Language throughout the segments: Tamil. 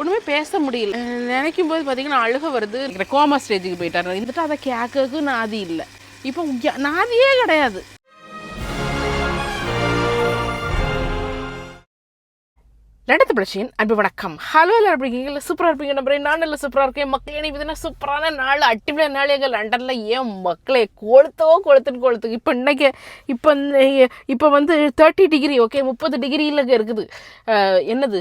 ஒன்றுமே பேச முடியல. நினைக்கும் போது பார்த்தீங்கன்னா அழுக வருது. கோமா ஸ்டேஜுக்கு போயிட்டார். இருந்துட்டு அதை கேட்கறதுக்கு நாதி இல்லை. இப்போ நாதியே கிடையாது. ரெண்டத்து பிரச்சனையின் அன்பு வணக்கம். ஹலோ எல்லாம் எப்படி இருக்கீங்க? சூப்பராக இருப்பீங்க நம்புறேன். நான் நல்லா சூப்பராக இருக்கேன். மக்களே இன்னைக்கு சூப்பரான நாள் அட்டிவிட நாள். எங்கள் லண்டனில் ஏன் மக்களே கொளுத்தோ கொளுத்துன்னு கொளுத்து. இப்போ இன்னைக்கு இப்போ இப்போ வந்து தேர்ட்டி டிகிரி ஓகே முப்பது டிகிரியில் இருக்குது. என்னது?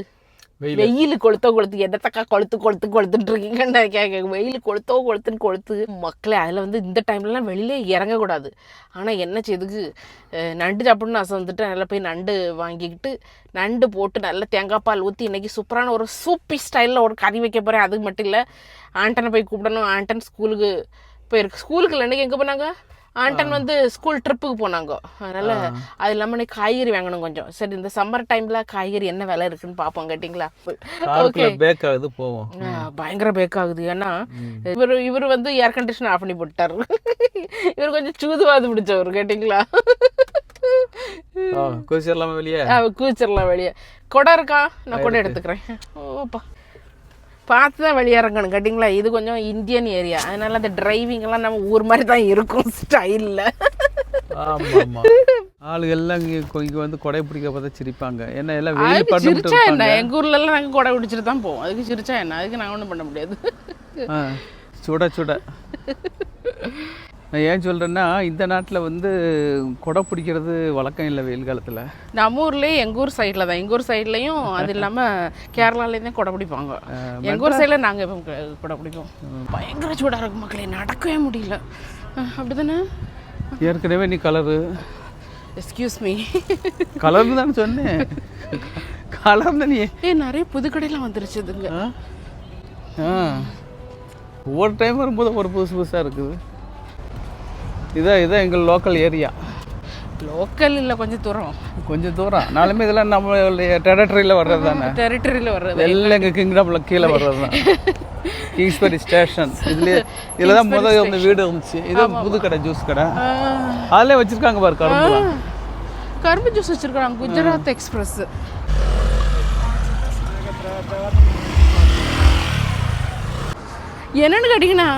வெயில். கொளுத்தோ கொளுத்து எதத்தக்கா கொளுத்து கொளுத்து கொளுத்துட்டு இருக்கீங்கன்னு கேட்க வெயில் கொளுத்தோ கொளுத்துன்னு கொளுத்து மக்களே அதில் வந்து இந்த டைம்லலாம் வெளியிலே இறங்கக்கூடாது. ஆனால் என்ன செய்துக்கு நண்டு சாப்பிடணும்னு ஆசை வந்துட்டு நல்லா போய் நண்டு வாங்கிக்கிட்டு நண்டு போட்டு நல்லா தேங்காய் பால் ஊற்றி இன்னைக்கு சூப்பரான ஒரு சூப்பி ஸ்டைலில் ஒரு கறி வைக்க போகிறேன் அது மட்டும் இல்லை ஆண்டனை போய் கூப்பிடணும். ஆண்டன் ஸ்கூலுக்கு போயிருக்கு. ஸ்கூலுக்கு இல்லை இன்னைக்கு எங்கே போனாங்க? ஆண்டன் வந்து ஸ்கூல் ட்ரிப்புக்கு போனாங்க. அதனால அது இல்லாமல் இன்னைக்கு காய்கறி வாங்கணும் கொஞ்சம். சரி இந்த சம்மர் டைம்ல காய்கறி என்ன விலை இருக்குன்னு பார்ப்போம் கேட்டிங்களா? ஓகே பேக் ஆகுது போவோம். பயங்கர பேக் ஆகுது. ஏன்னா இவர் இவர் வந்து ஏர் கண்டிஷன் ஆஃப் பண்ணி போட்டாரு இவர் கொஞ்சம் சூதுவாது பிடிச்சவர் கேட்டிங்களா? குதிச்சிடலாமா வெளியே? கூச்சிடலாம் வெளியே. கொடை இருக்கா? நான் கொடை எடுத்துக்கிறேன். ஓப்பா பார்த்து தான் வெளியே இறங்கணும் கேட்டிங்களா? இது கொஞ்சம் இந்தியன் ஏரியா. அதனால அந்த டிரைவிங் எல்லாம் நம்ம ஊர் மாதிரி தான் இருக்கும் ஸ்டைலில் எல்லாம் இங்க வந்து கொடை பிடிக்க பார்த்தா சிரிப்பாங்க. ஏன்னா எல்லாம் வெயில் சிரிச்சா என்ன? எங்க ஊர்ல எல்லாம் நாங்க கொடை பிடிச்சிட்டு தான் போவோம். அதுக்கு சிரிச்சா என்ன? அதுக்கு நாங்க ஒண்ணும் பண்ண முடியாது. சுட சுட. நான் ஏன் சொல்றேன்னா இந்த நாட்டுல வந்து கொடை பிடிக்கிறது வழக்கம் இல்லை வெயில் காலத்துல. நம்ம ஊர்லயே எங்க ஊர் சைடுல தான். எங்க ஊர் சைட்லயும் அது இல்லாம கேரளாலேயும் தான் கொடை பிடிப்பாங்க. எங்க ஊர் சைடுல நாங்க எப்பவும் கொ- கொடை பிடிப்போம். பயங்கர சூடா இருக்கு மக்களே. நடக்கவே முடியல. அஹ், அப்படிதானே? ஏற்கனவே நீ கலரு எஸ்கியூஸ் மீ கலர்னு தானே சொன்னேன். கலர்னு நீ ஏ நிறைய புது கடையெல்லாம் வந்துருச்சு இதுங்க. ஒவ்வொரு டைம் வரும்போது ஒரு புதுசு புதுசாக இருக்குது. இதான் இதான் எங்கள் லோக்கல் ஏரியா லோக்கல் இல்ல கொஞ்சம் தூரம். கொஞ்சம் தூரம். நாலுமே இதெல்லாம் நம்மளுடைய டெரிட்டரியில் வர்றது தானே? டெரிட்டரியில வர்றது. எல்லாம் எங்கள் கிங்டமில் கீழே வர்றது தான். கிங்ஸ்பரி ஸ்டேஷன் இதுலேயே இதில் தான் முதல் வந்து வீடு இருந்துச்சு. இது புது கடை ஜூஸ் கடை. அதிலே வச்சுருக்காங்க பாரு கரும்பு கரும்பு ஜூஸ் வச்சிருக்காங்க குஜராத் எக்ஸ்பிரஸ் என்னன்னு கேட்டிங்கன்னா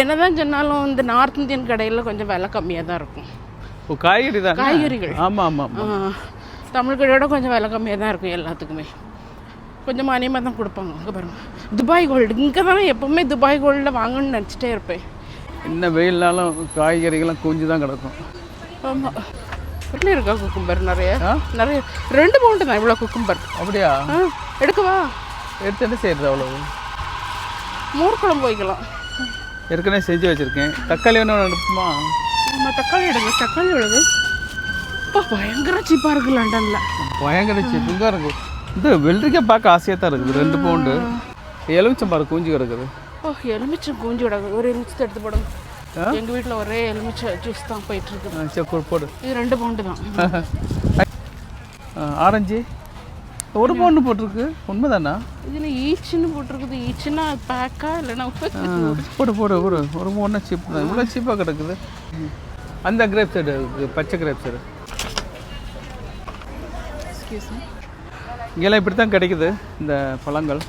என்னதான் சொன்னாலும் இந்த நார்த் இந்தியன் கடையில் கொஞ்சம் விலை கம்மியாக தான் இருக்கும். காய்கறி தான். காய்கறிகள். ஆமாம் ஆமாம் தமிழ் கடையோட கொஞ்சம் விலை கம்மியாக தான் இருக்கும் எல்லாத்துக்குமே. கொஞ்சம் மானியமாக தான் கொடுப்பாங்க அங்கே பாருங்க. துபாய் கோல்டு இங்கே தான் எப்பவுமே துபாய் கோல்டில் வாங்கணும்னு நினச்சிட்டே இருப்பேன். என்ன வெயில்னாலும் காய்கறிகள்லாம் குஞ்சு தான் கிடக்கும். ஆமாம் எப்படி இருக்கா குக்கும்பர் நிறைய? நிறைய. ரெண்டு பவுண்டு தான் இவ்வளோ குக்கும்பர் அப்படியா? எடுக்கவா எடுத்து என்ன செய்யறது அவ்வளவு? மோர் குழம்பு வைக்கலாம். ஏற்கனவே செஞ்சு வச்சுருக்கேன். தக்காளி ஒன்று அனுப்புமா நம்ம தக்காளி எடுங்க தக்காளி எவ்வளவு இப்போ பயங்கர சீப்பாக இருக்குது லண்டனில். பயங்கர சிப்புங்க இருக்கும் இந்த வெள்ளரிக்காய் பார்க்க ஆசையாக தான் இருக்குது ரெண்டு பவுண்டு. எலுமிச்சம் பாரு கூஞ்சி கிடக்குது. ஓ எலுமிச்சம் கூஞ்சி விடாது ஒரு எலுமிச்சத்தை எடுத்து போடுங்க? எங்கள் வீட்டில் ஒரே எலுமிச்சை ஜூஸ் தான் போயிட்டு இருக்குது ஆ, சரி போடு. இது ரெண்டு பவுண்டு தான். ஆரஞ்சு? ஒரு பவுண்டு போட்டிருக்கு. உண்மைதானா? இதில் ஈச்சுன்னு போட்டிருக்குது. ஈச்சுன்னா பேக்கா இல்லைன்னா போடு போடு போடு. ஒரு ஒன்றா சீப் தான். இவ்வளோ சீப்பாக கிடக்குது. அந்த கிரேப் சைடு பச்சை கிரேப் சைடு இங்கெல்லாம் இப்படி தான் கிடைக்குது இந்த பழங்கள்.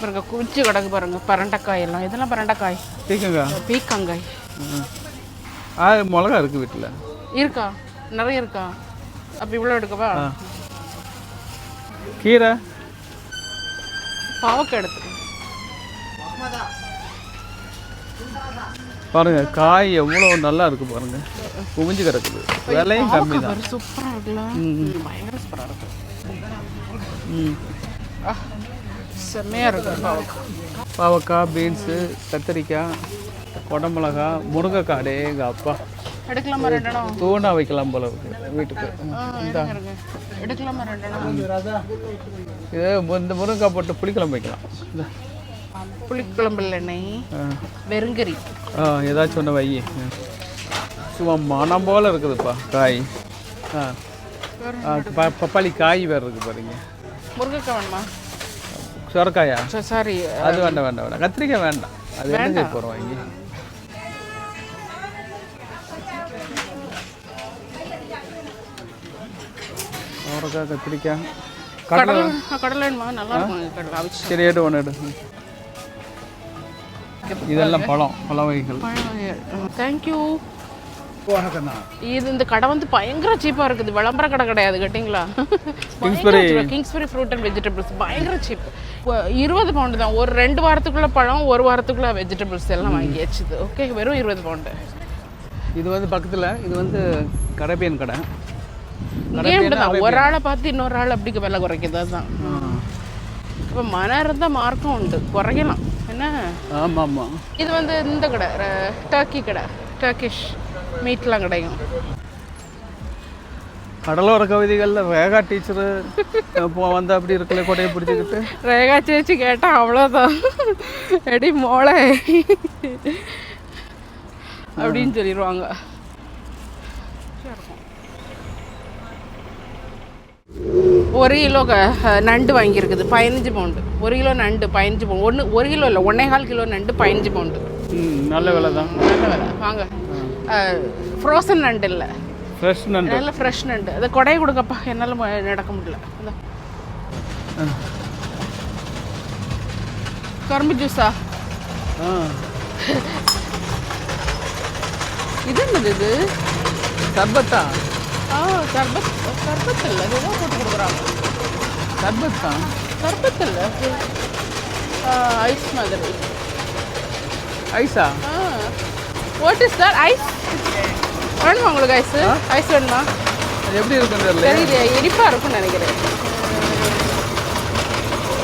பாருங்க குச்சி கிடக்கு பாருங்க பரண்டைக்காய் எல்லாம். இதெல்லாம் பரண்டைக்காய். கேட்குங்க பீக்கங்காய். ஆ. மிளகா இருக்குது வீட்டில் இருக்கா? நிறைய இருக்கா? அப்போ இவ்வளோ எடுக்கவா? கீரை. பாவக்காய் எடுத்து பாருங்க காய் எவ்வளோ நல்லா இருக்கு பாருங்க. குவிஞ்சு கிடக்குது. விலையும் கம்மி தான். சூப்பராக இருக்குல்ல? பயங்கர சூப்பராக இருக்கு. ம். ஆ, செம்மையா இருக்கு பாவக்காய். பீன்ஸு கத்திரிக்காய் குடமிளகா முருங்கைக்காய். டே எங்கள் அப்பா எடுக்கலாமா தூணா வைக்கலாம் போல வீட்டுக்கு. எடுக்கலாமா ரெண்டு இடம். இது இந்த முருங்கைக்காய் போட்டு புளிக்குழம்பு வைக்கலாம். புளிக்குழம்பு ஆ. வெறுங்கறி ஆ ஏதாச்சும் ஒன்று வை. சும்மா மனம் போல் இருக்குதுப்பா காய். ஆ. பப்பாளி காய் வேறு இருக்குது பாருங்க. முருங்கைக்காய் வேணுமா? சுரக்காயா? சாரி அது வேண்டாம் வேண்டாம் வேண்டாம். கத்திரிக்காய் வேண்டாம். அது என்ன செய்ய போகிறோம் வாங்கி அவரைக்காய் கத்திரிக்காய் கடலை கடலை. வேணுமா நல்லா இருக்கும். இது கடலை அவிச்சு சரி எடு ஒன்று எடு இதெல்லாம் பழம் பழ வகைகள். தேங்க்யூ இது இந்த கடை வந்து பயங்கர சீப்பாக இருக்குது. விளம்பர கடை கிடையாது கேட்டிங்களா? கிங்ஸ்பரி ஃப்ரூட் அண்ட் வெஜிடபிள்ஸ் பயங்கர சீப் இருபது பவுண்டு தான். ஒரு ரெண்டு வாரத்துக்குள்ள பழம் ஒரு வாரத்துக்குள்ள வெஜிடபிள்ஸ் எல்லாம் வாங்கியாச்சுது ஓகே வெறும் இருபது பவுண்டு இது வந்து பக்கத்தில் இது வந்து கரேபியன் கடை. இப்படிதான் ஒரு ஆளை பார்த்து இன்னொரு ஆள் அப்படி விலை குறைக்கிறது? தான் இப்போ மனம் இருந்தால் மார்க்கம் உண்டு. குறையலாம். என்ன? ஆமாம் ஆமாம் இது வந்து இந்த கடை. டர்க்கி கடை. டர்க்கிஷ் மீட்லாம் கிடைக்கும். கடலோர கவிதைகளில் ரேகா டீச்சரு இப்போ வந்து அப்படி இருக்கல கொடையை பிடிச்சிக்கிட்டு? ரேகா சேச்சி கேட்டால் அவ்வளோதான் எடி மோளை அப்படின்னு சொல்லிடுவாங்க. ஒரு கிலோ நண்டு வாங்கியிருக்குது பதினஞ்சு பவுண்டு. ஒரு கிலோ நண்டு பதினஞ்சு பவுண்டு. ஒன்று ஒரு கிலோ இல்லை ஒன்றே கால் கிலோ நண்டு பதினஞ்சு பவுண்டு. நல்ல விலை தான். நல்ல விலை. வாங்க. ஃப்ரோசன் நண்டு இல்லை. ஃப்ரெஷ் நண்டு. நல்ல ஃப்ரெஷ் நண்டு. அதை கொடையை கொடுங்கப்பா என்னால் நடக்க முடியல. கரும்பு ஜூஸா இது என்னது இது? சர்பத்தா. ஆ சர்பத் சர்பத் இல்லை இதுதான் போட்டு கொடுக்குறாங்க. சர்பத் தான் சர்பத் இல்லை ஐஸ் மாதிரி. ஐஸா? ஆ. வாட் இஸ் தட் ஐஸ் வேணுமா உங்களுக்கு ஐஸ் ஐஸ் வேணுமா? அது எப்படி இருக்குன்னு தெரியல தெரியல இனிப்பாக இருக்கும்னு நினைக்கிறேன்.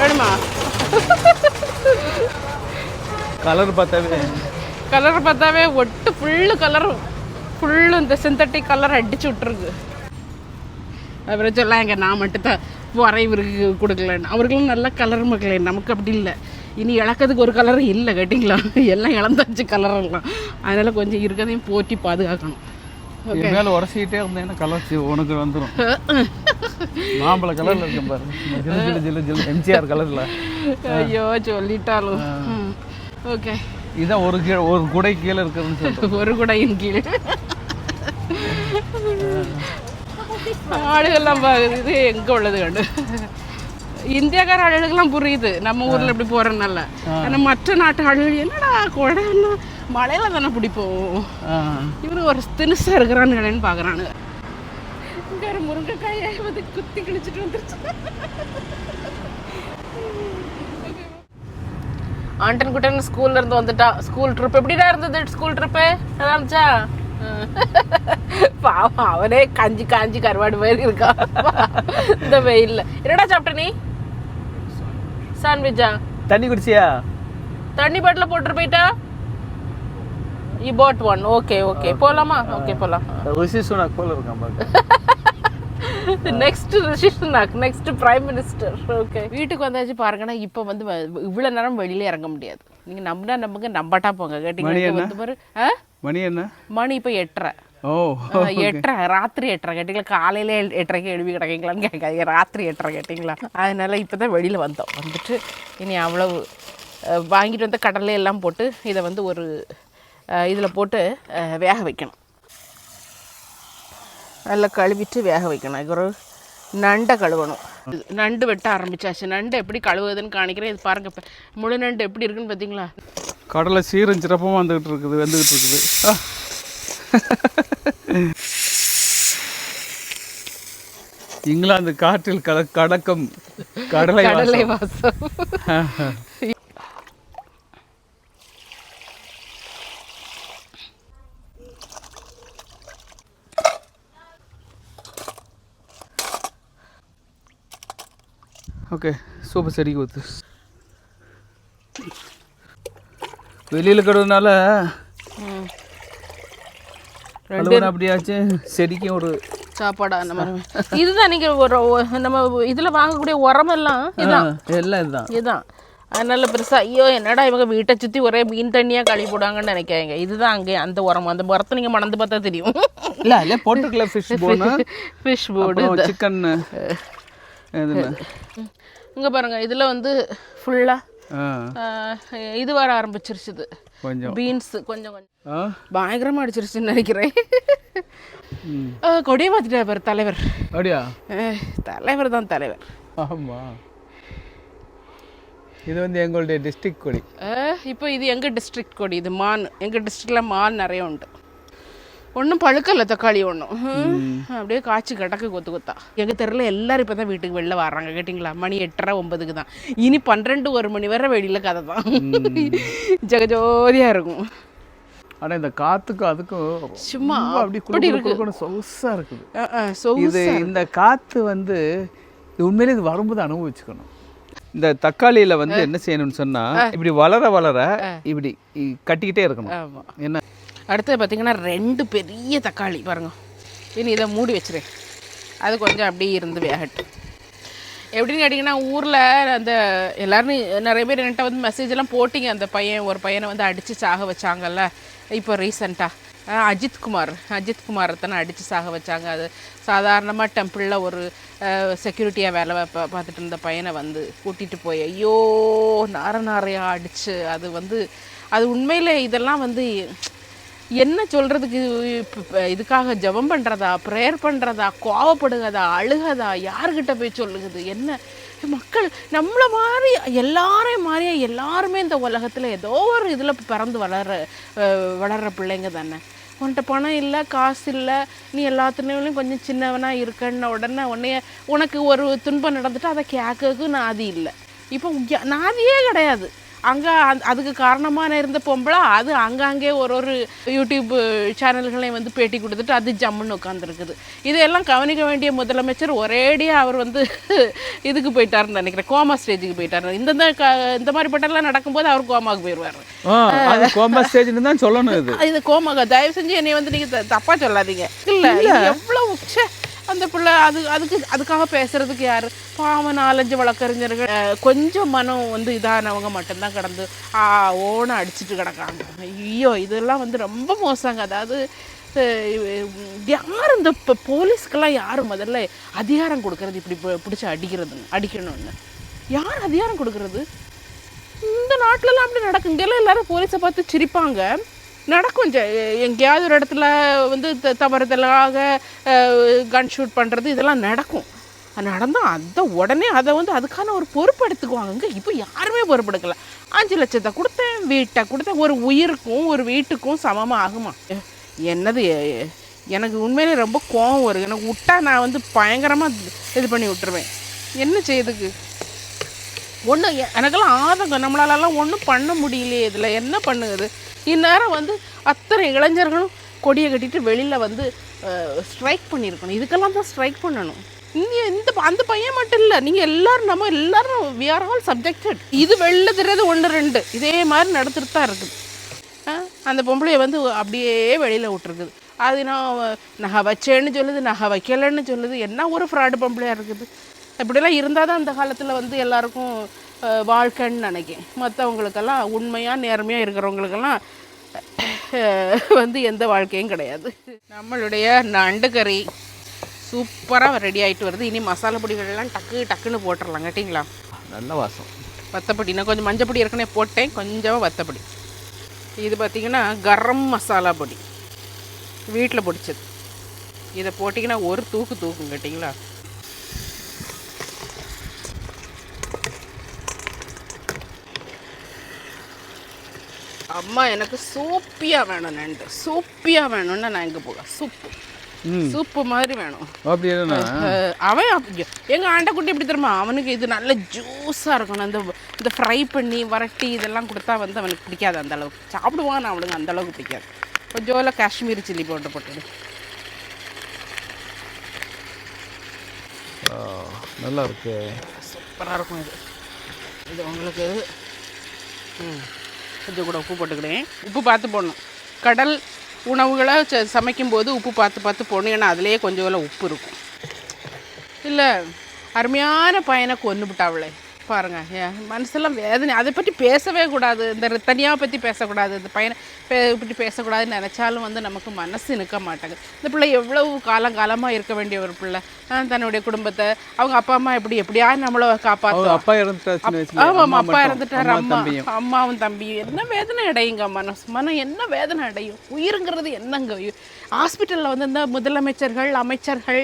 வேணுமா? கலர் பார்த்தாவே. கலரை பார்த்தாவே ஒட்டு ஃபுல்லு கலரும் ஃபுல்லு இந்த சிந்தட்டிக் கலர் அடிச்சு விட்டுருக்கு. அப்புறம் சொல்லாங்க நான் மட்டும்தான் வரை இவருக்கு கொடுக்கலன்னு. அவர்களும் நல்ல கலர் மக்களே நமக்கு அப்படி இல்லை. இனி இழக்கிறதுக்கு ஒரு கலரும் இல்லை கேட்டிங்களா? எல்லாம் இழந்தாச்சு கலர் எல்லாம். அதனால் கொஞ்சம் இருக்கதையும் போற்றி பாதுகாக்கணும். மேலே உரசிக்கிட்டே இருந்தேன்னா கலர் உனக்கு வந்துடும் மாம்பழ கலரில் இருக்கும் பாரு. ஜிலு ஜிலு ஜிலு ஜிலு எம்ஜிஆர் கலரில் ஐயோ சொல்லிட்டாலும். ஓகே இதான் ஒரு கீழே ஒரு குடை கீழே இருக்குதுன்னு சொல்லிட்டு ஒரு குடையின் கீழே. ஆடுகள்லாம் பாக்குது இது எங்க உள்ளது கண்டு இந்தியாக்கார ஆளுகளுக்கெல்லாம் புரியுது நம்ம ஊர்ல இப்படி போறதுனால ஆனா மற்ற நாட்டு ஆளுகள் என்னடா குடைன்னா மழையில தானே பிடிப்போம் இவரு ஒரு தினுசா இருக்கிறான்னு பாக்குறானு இங்க ஒரு முருங்கைக்காயை வந்து குத்தி கிழிச்சிட்டு வந்துருச்சு ஆண்டன் குட்டன் ஸ்கூல்ல இருந்து வந்துட்டா ஸ்கூல் ட்ரிப் எப்படிடா இருந்தது ஸ்கூல் ட்ரிப்பு நல்லா இருந்துச்சா பாவம் அவனே காஞ்சி காஞ்சி கருவாடு மாதிரி இருக்கா இந்த வெயில்ல என்னடா சாப்பிட்ட நீ சாண்ட்விச்சா தண்ணி குடிச்சியா தண்ணி பாட்டில் போட்டு போயிட்டா you bought one okay okay போலாமா ஓகே போலாம் ரிஷி சுனாக் போல இருக்கான் next Rishi Sunak next prime minister okay வீட்டுக்கு வந்தாச்சு பாருங்கன்னா இப்போ வந்து இவ்வளவு நேரம் வெளியில இறங்க முடியாது நீங்க நம்பினா நம்புங்க நம்பாட்டா போங்க மணி கேட்டீங்க என்ன? வந்து பாரு ஆ? மணி என்ன? மணி இப்போ எட்டரை ஓ எட்டரை ராத்திரி எட்டரை கேட்டீங்களா? காலையில எட்டரைக்கு எழுப்பி கிடக்கீங்களான்னு கேட்காதீங்க. ராத்திரி எட்டரை கேட்டிங்களா? அதனால இப்போ தான் வெளியில் வந்தோம். வந்துட்டு இனி அவ்வளவு வாங்கிட்டு வந்த கடலை எல்லாம் போட்டு இதை வந்து ஒரு இதில் போட்டு வேக வைக்கணும். நல்லா கழுவிட்டு வேக வைக்கணும். இது ஒரு நண்டை கழுவணும். நண்டு வெட்ட ஆரம்பிச்சாச்சு. நண்டு எப்படி கழுவுதுன்னு காணிக்கிறேன். இது பாருங்க இப்ப முழு நண்டு எப்படி இருக்குன்னு பார்த்தீங்களா கடலை சீரும் சிறப்பும் வந்துகிட்டு இருக்குது வந்துகிட்டு இருக்குது. இங்கிலாந்து காற்றில் கல கடக்கும் கடலை கடலை வாசம். சூப்பர் செடிக்கு ஊற்று வெளியில். கழுவுன அப்படியாச்சு செடிக்கும் ஒரு சாப்பாடா அந்த மாதிரி. இதுதான் நீங்க ஒரு நம்ம இதுல வாங்கக்கூடிய உரமெல்லாம் இதான் ஆ, எல்லாம் இதுதான். இதுதான். அதனால பெருசா ஐயோ என்னடா இவங்க வீட்டை சுத்தி ஒரே மீன் தண்ணியா கழுவி போடுவாங்கன்னு நினைக்காங்க இதுதான் அங்கே அந்த உரம். அந்த உரத்தை நீங்க மணந்து பார்த்தா தெரியும். இல்லை இல்லை போட்டுக்கல ஃபிஷ் போன ஃபிஷ் போர்டு சிக்கன் இங்க பாருங்க இதுல வந்து ஃபுல்லா ஆ. இது வர ஆரம்பிச்சிருச்சுது கொஞ்சம். பீன்ஸ் கொஞ்சம் கொஞ்சம். ஆ? பயங்கரமா அடிச்சிருச்சுன்னு நினைக்கிறேன். கொடியை மாத்திட்டா பாரு தலைவர். அப்படியா? தலைவர் தான் தலைவர். ஆமாம் இது வந்து எங்களுடைய டிஸ்ட்ரிக்ட் கொடி. இப்போ இது எங்கள் டிஸ்ட்ரிக்ட் கொடி? இது மான். எங்கள் டிஸ்ட்ரிக்டில் மான் நிறைய உண்டு. ஒன்றும் பழுக்கல தக்காளி ஒன்றும் அப்படியே காய்ச்சி கிடக்கு கொத்து கொத்தா. எங்கள் தெருவில் எல்லாரும் இப்போ தான் வீட்டுக்கு வெளில வர்றாங்க கேட்டிங்களா? மணி எட்டரை ஒன்பதுக்கு தான். இனி பன்னிரெண்டு ஒரு மணி வரை வெளியில் கதை தான். ஜெகஜோதியாக இருக்கும். ஆனால் இந்த காற்றுக்கும் அதுக்கும் சும்மா அப்படி இருக்கு. சொகுசாக இருக்குது. இது இந்த காற்று வந்து உண்மையிலே இது வரும்போது அனுபவிச்சுக்கணும். இந்த தக்காளியில வந்து என்ன செய்யணும்னு சொன்னா இப்படி வளர வளர இப்படி கட்டிக்கிட்டே இருக்கணும். என்ன? அடுத்தது பார்த்தீங்கன்னா ரெண்டு பெரிய தக்காளி பாருங்க. இனி இதை மூடி வச்சிரு. அது கொஞ்சம் அப்படியே இருந்து வேகட்டும். எப்படின்னு கேட்டிங்கன்னா ஊரில் அந்த எல்லோரும் நிறைய பேர் என்கிட்ட வந்து மெசேஜ் எல்லாம் போட்டிங்க. அந்த பையன் ஒரு பையனை வந்து அடித்து சாக வச்சாங்கல்ல. இப்போ ரீசண்டாக அஜித்குமார் அஜித்குமாரை தானே அடித்து சாக வச்சாங்க. அது சாதாரணமாக டெம்பிளில் ஒரு செக்யூரிட்டியாக வேலை பா- பார்த்துட்டு இருந்த பையனை வந்து கூட்டிகிட்டு போய் ஐயோ நார நாரையாக அடித்து அது வந்து அது உண்மையில் இதெல்லாம் வந்து என்ன சொல்கிறதுக்கு இதுக்காக ஜெபம் பண்ணுறதா ப்ரேயர் பண்ணுறதா கோவப்படுகிறதா அழுகதா யார்கிட்ட போய் சொல்லுகுது என்ன? மக்கள் நம்மளை மாதிரி எல்லாரையும் மாதிரியே எல்லாருமே இந்த உலகத்தில் ஏதோ ஒரு இதில் பிறந்து வளர வளர்கிற பிள்ளைங்க தானே. உன்கிட்ட பணம் இல்லை காசு இல்லை நீ எல்லாத்துலேயும் கொஞ்சம் சின்னவனாக இருக்கன்ன உடனே உன்னைய உனக்கு ஒரு துன்பம் நடந்துட்டு அதை கேட்கறதுக்கு நாதி இல்லை. இப்போ நாதியே கிடையாது. அங்கே அதுக்கு காரணமான இருந்த பொம்பளை அது அங்கங்கே ஒரு ஒரு யூடியூப் சேனல்களையும் வந்து பேட்டி கொடுத்துட்டு அது ஜம்முன்னு உட்காந்துருக்குது இதையெல்லாம் கவனிக்க வேண்டிய முதலமைச்சர் ஒரேடியாக அவர் வந்து இதுக்கு போயிட்டாருன்னு நினைக்கிறேன். கோமா ஸ்டேஜுக்கு போயிட்டாரு. இந்த இந்த மாதிரி பட்டெல்லாம் நடக்கும்போது அவர் கோமாவுக்கு போயிடுவார் கோம்பா ஸ்டேஜ்னு தான் சொல்லணும் இது. இது கோமாக தயவு செஞ்சு என்னை வந்து நீங்கள் தப்பாக சொல்லாதீங்க. இல்லை எவ்வளோ ச்சே. அந்த பிள்ளை அது அதுக்கு அதுக்காக பேசுகிறதுக்கு யார்? பாவம் நாலஞ்சு வழக்கறிஞர்கள். கொஞ்சம் மனம் வந்து இதானவங்க மட்டும்தான் கிடந்து ஆ ஓன அடிச்சிட்டு கிடக்காங்க. ஐயோ இதெல்லாம் வந்து ரொம்ப மோசங்க. அதாவது யார் இந்த இப்போ போலீஸ்க்கெல்லாம் யார் முதல்ல அதிகாரம் கொடுக்கறது இப்படி பிடிச்சி அடிக்கிறது அடிக்கணும்னு? யார் அதிகாரம் கொடுக்கறது? இந்த நாட்டிலலாம் அப்படி நடக்கும் இங்கெல்லாம் எல்லாரும் போலீஸை பார்த்து சிரிப்பாங்க. நடக்கும். எங்கேயாவது ஒரு இடத்துல வந்து த- தவறுதலாக கன் ஷூட் பண்ணுறது இதெல்லாம் நடக்கும். நடந்தால் அதை உடனே அதை வந்து அதுக்கான ஒரு பொறுப்பு எடுத்துக்குவாங்க இப்போ யாருமே பொறுப்பெடுக்கல. அஞ்சு லட்சத்தை கொடுத்தேன் வீட்டை கொடுத்தேன். ஒரு உயிருக்கும் ஒரு வீட்டுக்கும் சமமாக ஆகுமா? என்னது எனக்கு உண்மையிலே ரொம்ப கோவம் வரும் எனக்கு விட்டா நான் வந்து பயங்கரமாக இது பண்ணி விட்டுருவேன். என்ன செய்யுதுக்கு ஒன்றும் எனக்கெல்லாம் ஆதங்கம். நம்மளாலலாம் ஒன்றும் பண்ண முடியலையே இதில். என்ன பண்ணுது இந்நேரம் வந்து அத்தனை இளைஞர்களும் கொடியை கட்டிட்டு வெளியில் வந்து ஸ்ட்ரைக் பண்ணியிருக்கணும். இதுக்கெல்லாம் தான் ஸ்ட்ரைக் பண்ணணும். இங்கே இந்த அந்த பையன் மட்டும் இல்லை. நீங்கள் எல்லோரும் நம்ம எல்லோரும் வி ஆர் ஆல் சப்ஜெக்டட் இது வெளில தெரியாது ஒன்று ரெண்டு. இதே மாதிரி நடந்துட்டு தான் இருக்குது. அந்த பொம்பளைய வந்து அப்படியே வெளியில் விட்டுருக்குது. அது நான் நகை வச்சேன்னு சொல்லுது நகை வைக்கலைன்னு சொல்லுது. என்ன ஒரு ஃப்ராடு பொம்பளையாக இருக்குது? இப்படிலாம் இருந்தால் தான் அந்த காலத்தில் வந்து எல்லாருக்கும் வாழ்க்கைன்னு நினைக்கிறேன். மற்றவங்களுக்கெல்லாம் உண்மையாக நேர்மையாக இருக்கிறவங்களுக்கெல்லாம் வந்து எந்த வாழ்க்கையும் கிடையாது. நம்மளுடைய நண்டு கறி சூப்பராக ரெடி ஆயிட்டு வருது. இனி மசாலா பொடிகள்லாம் டக்கு டக்குன்னு போட்டுடலாம் கேட்டிங்களா? நல்ல வாசம். வத்தப்பொடி நான் கொஞ்சம் மஞ்சப்பொடி ஏற்கனவே போட்டேன். கொஞ்சமாக வத்தப்பொடி. இது பார்த்திங்கன்னா கரம் மசாலா பொடி. வீட்டில் பொடிச்சது. இதை போட்டிங்கன்னா ஒரு தூக்கு தூக்கும் கேட்டிங்களா? அம்மா எனக்கு சூப்பியாக வேணும் நண்டு. சூப்பியாக வேணும்னா நான் எங்கே போக சூப்பு. சூப்பு மாதிரி வேணும். அப்படி அவன் எங்கள் ஆண்டைக்குட்டி எப்படி தெரியுமா? அவனுக்கு இது நல்ல ஜூஸாக இருக்கணும். அந்த இந்த ஃப்ரை பண்ணி வரட்டி இதெல்லாம் கொடுத்தா வந்து அவனுக்கு பிடிக்காது அந்த அளவுக்கு. சாப்பிடுவான் அவனுக்கு அந்த அளவுக்கு பிடிக்காது. கொஞ்சோல காஷ்மீரி சில்லி பவுடர் போட்டுடு ஆ, நல்லா இருக்கு. சூப்பராக இருக்கும் இது. இது உங்களுக்கு ம். கொஞ்சம் கூட உப்பு போட்டுக்கிறேன். உப்பு பார்த்து போடணும். கடல் உணவுகளை ச- சமைக்கும்போது உப்பு பார்த்து பார்த்து போடணும். ஏன்னா அதுலேயே கொஞ்சம் உப்பு இருக்கும். இல்லை அருமையான பையனை கொண்டு பாருங்க. மனசெல்லாம் வேதனை. அதை பற்றி பேசவே கூடாது. இந்த தனியாக பற்றி பேசக்கூடாது. இந்த பையனை பற்றி பேசக்கூடாதுன்னு நினச்சாலும் வந்து நமக்கு மனசு நிற்க மாட்டாங்க இந்த பிள்ளை எவ்வளவு காலம் காலமாக இருக்க வேண்டிய ஒரு பிள்ளை. தன்னுடைய குடும்பத்தை அவங்க அப்பா அம்மா எப்படி எப்படியாவது நம்மளை அவங்க காப்பாற்றுவோம் அப்பா இறந்துட்டா சின்ன வயசுல ஆமாம் அம்மா அப்பா. இறந்துட்டார். அம்மா அம்மாவும் தம்பியும். என்ன வேதனை அடையுங்க மனசு. மனம் என்ன வேதனை அடையும்? உயிருங்கிறது என்னங்க? ஹாஸ்பிட்டலில் வந்து இந்த முதலமைச்சர்கள் அமைச்சர்கள்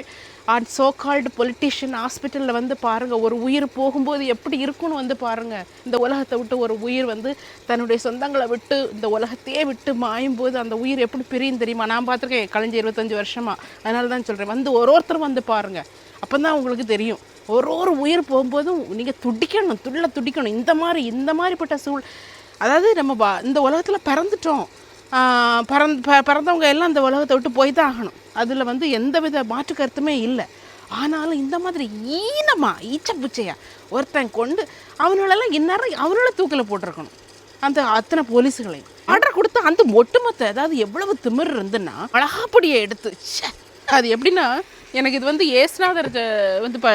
ஆன் சோ கால்டு பொலிட்டிஷியன் ஹாஸ்பிட்டலில் வந்து பாருங்கள் ஒரு உயிர் போகும்போது எப்படி இருக்கும்னு வந்து பாருங்கள் இந்த உலகத்தை விட்டு ஒரு உயிர் வந்து தன்னுடைய சொந்தங்களை விட்டு இந்த உலகத்தையே விட்டு மாயும் போது அந்த உயிர் எப்படி பிரியும் தெரியுமா? நான் பார்த்துருக்கேன் கலைஞ்சி இருபத்தஞ்சி வருஷமாக அதனால தான் சொல்கிறேன் வந்து ஒரு ஒருத்தர் வந்து பாருங்கள் அப்போ தான் உங்களுக்கு தெரியும். ஒரு ஒரு உயிர் போகும்போதும் நீங்கள் துடிக்கணும் துள்ள துடிக்கணும். இந்த மாதிரி இந்த மாதிரிப்பட்ட சூழ் அதாவது நம்ம இந்த உலகத்தில் பிறந்துட்டோம். பறந் ப- பறந்தவங்க எல்லாம் அந்த உலகத்தை விட்டு போய் தான் ஆகணும். அதில் வந்து எந்த வித மாற்று கருத்துமே இல்லை. ஆனாலும் இந்த மாதிரி ஈனமாக ஈச்ச புச்சையா ஒருத்தன் கொண்டு அவனோடலாம் இந்நேரம் அவனோட தூக்கில் போட்டிருக்கணும். அந்த அத்தனை போலீஸுகளையும். ஆர்டர் கொடுத்து அந்த ஒட்டுமொத்த அதாவது எவ்வளவு திமிர் இருந்துன்னா அழகாப்படியை எடுத்து ச்சே. அது எப்படின்னா எனக்கு இது வந்து ஏசுநாதர் வந்து ப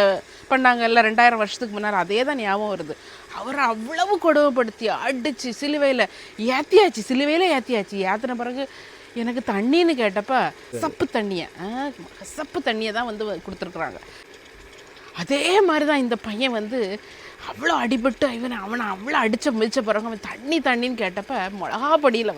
பண்ணாங்கல்ல ரெண்டாயிரம் வருஷத்துக்கு முன்னால் அதே தான் ஞாபகம் வருது. அவரை அவ்வளவு கொடுமைப்படுத்தி அடிச்சு சிலுவையில் ஏத்தியாச்சு சிலுவையில் ஏத்தியாச்சு. ஏத்தின பிறகு எனக்கு தண்ணின்னு கேட்டப்ப சப்பு தண்ணியை சப்பு தண்ணியை தான் வந்து கொடுத்துருக்குறாங்க. அதே மாதிரி தான் இந்த பையன் வந்து அவ்வளோ அடிபட்டு இவன் அவனை அவ்வளோ அடித்த மிதிச்ச பிறகு அவன் தண்ணி தண்ணின்னு கேட்டப்ப மிளகா பொடியில்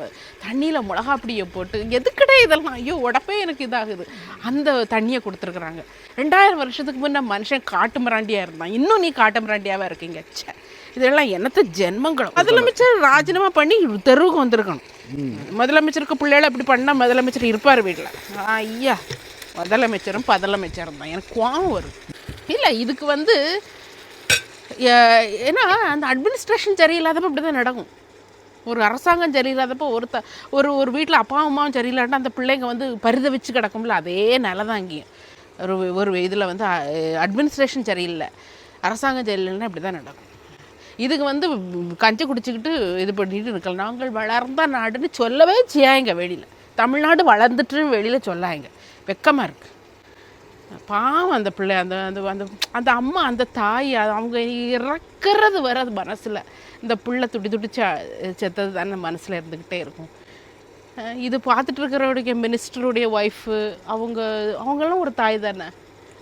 தண்ணியில் மிளகா பொடியை போட்டு எதுக்கடே இதெல்லாம்? ஐயோ உடப்பே எனக்கு இதாகுது. அந்த தண்ணியை கொடுத்துருக்குறாங்க. ரெண்டாயிரம் வருஷத்துக்கு முன்னே மனுஷன் காட்டு மிராண்டியாக இருந்தான். இன்னும் நீ காட்டு மிராண்டியாவாக இருக்கீங்க? சே இதெல்லாம் என்னத்த ஜென்மங்களும். முதலமைச்சர் ராஜினாமா பண்ணி தெருவுக்கு வந்திருக்கணும். முதலமைச்சருக்கு பிள்ளைகளை அப்படி பண்ணால் முதலமைச்சர் இருப்பார் வீட்டில் ஐயா முதலமைச்சரும் பதலமைச்சரும் தான். எனக்கு கோவம் வரும் இல்லை இதுக்கு வந்து ஏன்னா அந்த அட்மினிஸ்ட்ரேஷன் சரியில்லாதப்போ இப்படி தான் நடக்கும். ஒரு அரசாங்கம் சரியில்லாதப்போ ஒருத்த ஒரு ஒரு வீட்டில் அப்பா அம்மாவும் சரியில்லாட்டா அந்த பிள்ளைங்க வந்து பரிதவிச்சு கிடக்கும்ல அதே நிலை தான் இங்கேயும். ஒரு ஒரு இதில் வந்து அட்மினிஸ்ட்ரேஷன் சரியில்லை. அரசாங்கம் சரியில்லைன்னா இப்படி தான் நடக்கும். இதுக்கு வந்து கஞ்சி குடிச்சிக்கிட்டு இது பண்ணிட்டு இருக்கலாம். நாங்கள் வளர்ந்த நாடுன்னு சொல்லவே செய்யாங்க வெளியில். தமிழ்நாடு வளர்ந்துட்டு வெளியில் சொல்லாங்க. வெக்கமாக இருக்குது பாவம் அந்த பிள்ளை அந்த அந்த அந்த அந்த அம்மா அந்த தாய் அவங்க இறக்குறது வர அது மனசில். இந்த பிள்ளை துடி துடிச்சா செத்தது தானே மனசில் இருந்துக்கிட்டே இருக்கும். இது பார்த்துட்டு இருக்கிறவருடைய மினிஸ்டருடைய ஒய்ஃபு அவங்க அவங்களும் ஒரு தாய் தானே.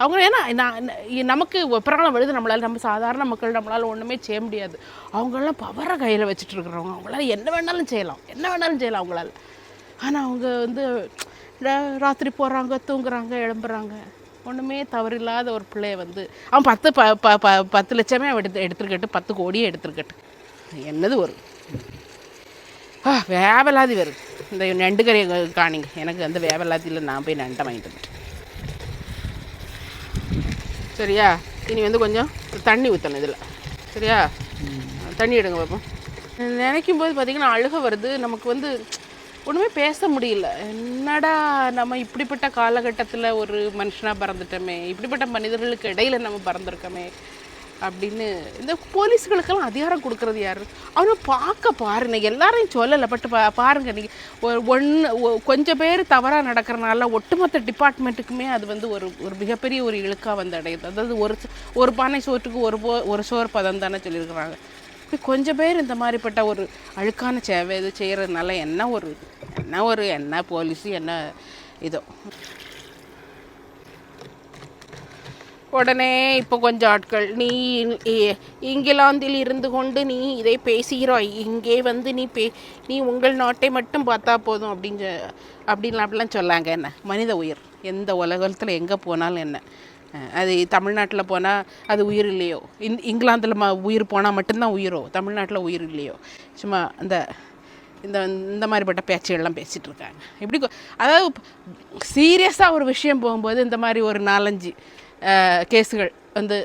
அவங்க ஏன்னா நான் நமக்கு பிறகாலம் விழுது நம்மளால் நம்ம சாதாரண மக்கள் நம்மளால் ஒன்றுமே செய்ய முடியாது. அவங்கெல்லாம் பவரை கையில் வச்சுட்டு இருக்கிறவங்க அவங்களால என்ன வேணாலும் செய்யலாம். என்ன வேணாலும் செய்யலாம் அவங்களால. ஆனால் அவங்க வந்து ராத்திரி போகிறாங்க தூங்குறாங்க எழும்புறாங்க. ஒன்றுமே தவறில்லாத ஒரு பிள்ளைய வந்து அவன் பத்து ப ப ப பத்து லட்சமே அவன் எடுத்து எடுத்துருக்கட்டு பத்து கோடியே எடுத்துருக்கட்டு. என்னது வரும் ஆ வேவலாதி வருது இந்த நண்டு கறியை காணிங்க. எனக்கு அந்த வேவலாதியில் நான் போய் நண்டை வாங்கிட்டு வந்துட்டேன். சரியா? இனி வந்து கொஞ்சம் தண்ணி ஊற்றணும் இதில். சரியா? தண்ணி எடுங்க பார்ப்போம் நினைக்கும் போது பார்த்திங்கன்னா அழுக வருது. நமக்கு வந்து ஒன்றுமே பேச முடியல. என்னடா நம்ம இப்படிப்பட்ட காலகட்டத்தில் ஒரு மனுஷனாக பறந்துட்டோமே இப்படிப்பட்ட மனிதர்களுக்கு இடையில நம்ம பறந்துருக்கோமே அப்படின்னு இந்த போலீஸ்களுக்கெல்லாம் அதிகாரம் கொடுக்குறது யாரு? அவனை பார்க்க பாருங்க. எல்லாரையும் சொல்லலை பட் பா பாருங்க நீங்கள் ஒரு ஒன்று கொஞ்சம் பேர் தவறாக நடக்கிறனால ஒட்டுமொத்த டிபார்ட்மெண்ட்டுக்குமே அது வந்து ஒரு ஒரு மிகப்பெரிய ஒரு இழுக்காக வந்து அடையுது. அதாவது ஒரு ஒரு பானை சோற்றுக்கு ஒரு போ ஒரு சோறு பதம் தானே சொல்லியிருக்கிறாங்க. கொஞ்சம் பேர் இந்த மாதிரிப்பட்ட ஒரு அழுக்கான சேவை இது செய்கிறதுனால என்ன ஒரு என்ன ஒரு என்ன போலீஸு என்ன இதோ. உடனே இப்போ கொஞ்சம் ஆட்கள் நீ இங்கிலாந்தில் இருந்து கொண்டு நீ இதை பேசுகிறாய். இங்கே வந்து நீ பே நீ உங்கள் நாட்டை மட்டும் பார்த்தா போதும் அப்படின்னு அப்படின்னு அப்படின்லாம் அப்படிலாம் சொல்லாங்க என்ன? மனித உயிர். எந்த உலகத்தில் எங்கே போனாலும் என்ன? அது தமிழ்நாட்டில் போனால் அது உயிர் இல்லையோ? இந் இங்கிலாந்தில் ம உயிர் போனால் மட்டும்தான் உயிரோ? தமிழ்நாட்டில் உயிர் இல்லையோ? சும்மா அந்த இந்த இந்த மாதிரிப்பட்ட பேச்சுகள்லாம் பேசிகிட்டு இருக்காங்க. இப்படி அதாவது சீரியஸாக ஒரு விஷயம் போகும்போது இந்த மாதிரி ஒரு நாலஞ்சு கேஸுகள் வந்து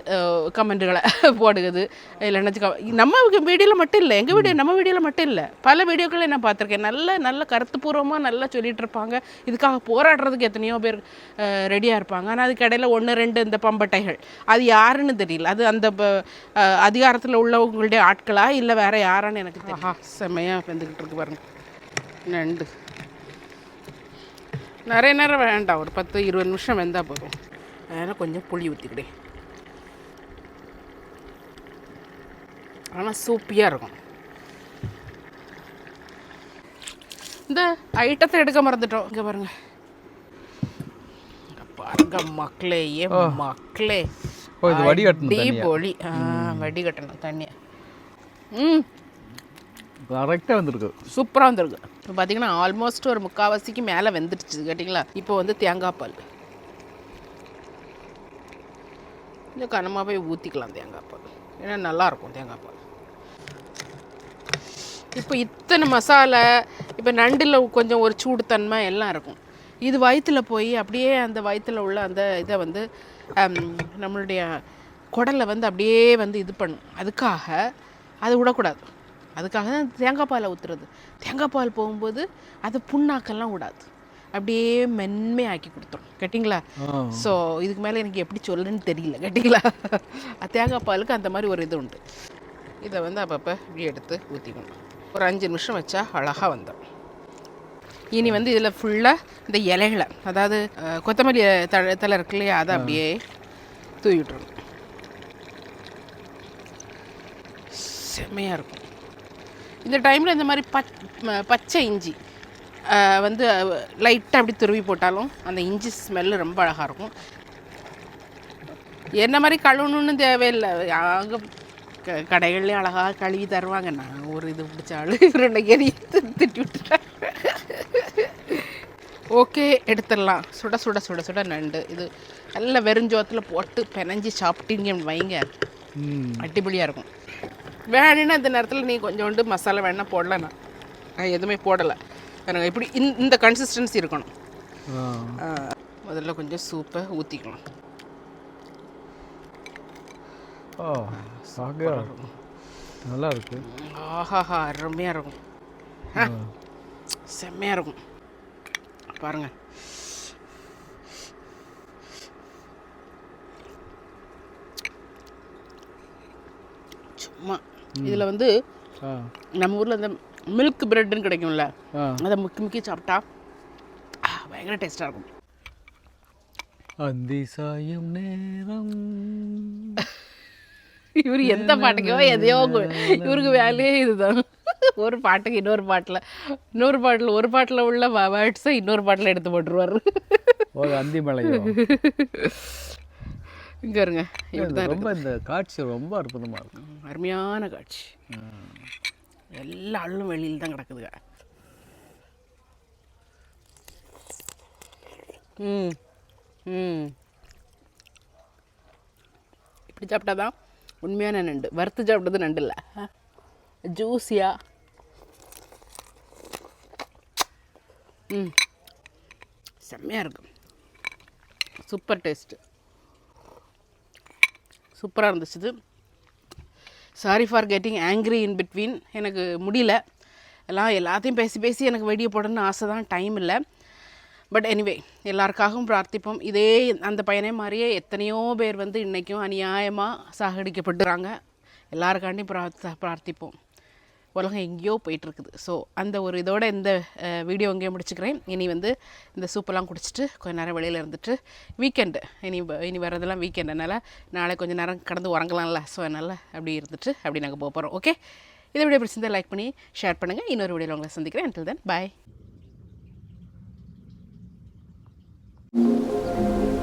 கமெண்ட்டுகளை போடுகிறது. இல்லைன்னா நம்ம வீடியோவில் மட்டும் இல்லை எங்கள் வீடியோ நம்ம வீடியோவில் மட்டும் இல்லை பல வீடியோக்களை நான் பார்த்துருக்கேன். நல்ல நல்ல கருத்துப்பூர்வமாக நல்லா சொல்லிகிட்டு இருப்பாங்க. இதுக்காக போராடுறதுக்கு எத்தனையோ பேர் ரெடியாக இருப்பாங்க. ஆனால் அதுக்கு இடையில ஒன்று ரெண்டு இந்த பம்பட்டைகள். அது யாருன்னு தெரியல. அது அந்த அதிகாரத்தில் உள்ளவங்களுடைய ஆட்களா இல்லை வேற யாரான்னு எனக்கு தெரியும் செம்மையாக வந்துக்கிட்டு இருக்கு பாருங்க. நண்டு. நிறைய நேரம் வேண்டாம். ஒரு பத்து இருபது நிமிஷம் வெந்தால் போதும். அதனால் கொஞ்சம் புளி ஊற்றிக்கிட்டேன் ஆனால் சூப்பியாக இருக்கும். இந்த ஐட்டத்தை எடுக்க மறந்துட்டோம். இங்கே பாருங்க. பாருங்க மக்களே ஏ மக்களே. ஓ, இது வடிகட்டணும் அடி தனியா. பொலி. ஆ வடிகட்டணும் தண்ணியை. ம். கரெக்டாக வந்திருக்கு. சூப்பராக வந்திருக்கு. இப்போ பார்த்தீங்கன்னா ஆல்மோஸ்ட் ஒரு முக்கால்வாசிக்கு மேலே வெந்துடுச்சு கேட்டிங்களா? இப்போ வந்து தேங்காய் பால். கொஞ்சம் கனமாகவே ஊற்றிக்கலாம் தேங்காய் பால். ஏன்னா நல்லாயிருக்கும் தேங்காய் பால். இப்போ இத்தனை மசாலா இப்போ நண்டில் கொஞ்சம் ஒரு சூடுத்தன்மை எல்லாம் இருக்கும். இது வயிற்றுல போய் அப்படியே அந்த வயிற்றுல உள்ள அந்த இதை வந்து நம்மளுடைய குடலை வந்து அப்படியே வந்து இது பண்ணும். அதுக்காக அது விடக்கூடாது. அதுக்காக தான் தேங்காய் பாலை ஊற்றுறது தேங்காய் பால் போகும்போது அது புண்ணாக்கெல்லாம் விடாது. அப்படியே மென்மையாக்கி கொடுத்துரும் கேட்டிங்களா? ஸோ இதுக்கு மேலே எனக்கு எப்படி சொல்லுன்னு தெரியல. கேட்டிங்களா? தேங்காய் பாலுக்கு அந்த மாதிரி ஒரு இது உண்டு. இதை வந்து அப்பப்போ இப்படி எடுத்து ஊற்றிக்கணும் ஒரு அஞ்சு நிமிஷம் வச்சா அழகாக வந்துடும். இனி வந்து இதில் ஃபுல்லாக இந்த இலைகளை அதாவது கொத்தமல்லி தழை தலை இருக்கு இல்லையா அதை அப்படியே தூவி விட்டுறணும் செம்மையாக இருக்கும். இந்த டைமில் இந்த மாதிரி பச் பச்சை இஞ்சி வந்து லைட்டாக அப்படி துருவி போட்டாலும் அந்த இஞ்சி ஸ்மெல்லு ரொம்ப அழகாக இருக்கும். என்ன மாதிரி கழுவணும்னு தேவையில்லை. அங்கே க கடைகள்லேயும் அழகாக கழுவி தருவாங்க. நான் ஒரு இது பிடிச்ச ஆள் இவர் இன்னைக்கு என்னைய தி- திட்டி விட்டுட்டேன் ஓகே எடுத்துடலாம். சுட சுட சுட சுட நண்டு. இது நல்ல வெறுஞ்சோத்தில் போட்டு பிணைஞ்சி சாப்பிட்டீங்கன்னு வைங்க. அடிப்படியாக இருக்கும். வேணும்னா இந்த நேரத்தில் நீ கொஞ்சோண்டு மசாலா வேணால் போடல நான். நான் எதுவுமே போடலை. எனக்கு இப்படி இந்த கன்சிஸ்டன்சி இருக்கணும். முதல்ல கொஞ்சம் சூப்பை ஊற்றிக்கலாம் ஓ சாக நல்லா இருக்கு ஆஹாஹா அருமையாக இருக்கும். செம்மையாக இருக்கும். பாருங்க. சும்மா. இதில் வந்து நம்ம ஊரில் இந்த மில்க் பிரெட்டுன்னு கிடைக்கும்ல அதை முக்கி முக்கி சாப்பிட்டா பயங்கர டேஸ்ட்டாக இருக்கும். அந்தி சாயும் நேரம். இவர் எந்த பாட்டுக்கோ எதையோ இவருக்கு வேலையே இதுதான். ஒரு பாட்டுக்கு இன்னொரு பாட்டில் இன்னொரு பாட்டில் ஒரு பாட்டில் உள்ள வேர்ட்ஸை இன்னொரு பாட்டில் எடுத்து போட்டுருவார். ஒரு அந்தி மலையோ இங்கே இருங்க தான் ரொம்ப இந்த காட்சி ரொம்ப அற்புதமா இருக்கு. இருக்கு அருமையான காட்சி. எல்லா அள்ளும் வெளியில் தான் கிடக்குதுங்க. ம் ம். இப்படி சாப்பிட்டாதான் உண்மையான நண்டு. வறுத்து சாப்பிட்டது நண்டு இல்லை ஜூஸியாக ம். செம்மையாக இருக்கும் சூப்பர் டேஸ்ட்டு சூப்பராக இருந்துச்சு இது. Sorry for getting angry in between எனக்கு முடியல. எல்லாம் எல்லாத்தையும் பேசி பேசி எனக்கு வெடியை போடணும்னு ஆசை தான் டைம் இல்லை. பட் எனிவே எல்லாருக்காகவும் பிரார்த்திப்போம். இதே அந்த பையனே மாதிரியே எத்தனையோ பேர் வந்து இன்றைக்கும் அநியாயமாக சாகடிக்கப்பட்டுறாங்க. எல்லாருக்காண்டியும் பிரார்த்த பிரார்த்திப்போம். உலகம் எங்கேயோ போயிட்டுருக்குது. ஸோ அந்த ஒரு இதோட இந்த வீடியோ இங்கேயே முடிச்சுக்கிறேன். இனி வந்து இந்த சூப்பெல்லாம் குடிச்சிட்டு கொஞ்ச நேரம் வெளியில் இருந்துட்டு வீக்கெண்டு இனி வ- இனி வரதெல்லாம் வீக்கெண்ட் அதனால் நாளை கொஞ்சம் நேரம் கடந்து உறங்கலாம்ல. ஸோ அதனால் அப்படி இருந்துட்டு அப்படி நாங்கள் போக போகிறோம் ஓகே இதை விட பிடிச்சிருந்தால் லைக் பண்ணி ஷேர் பண்ணுங்கள் இன்னொரு வீடியோவில் உங்களை சந்திக்கிறேன். அண்டில் தென் பாய் うん。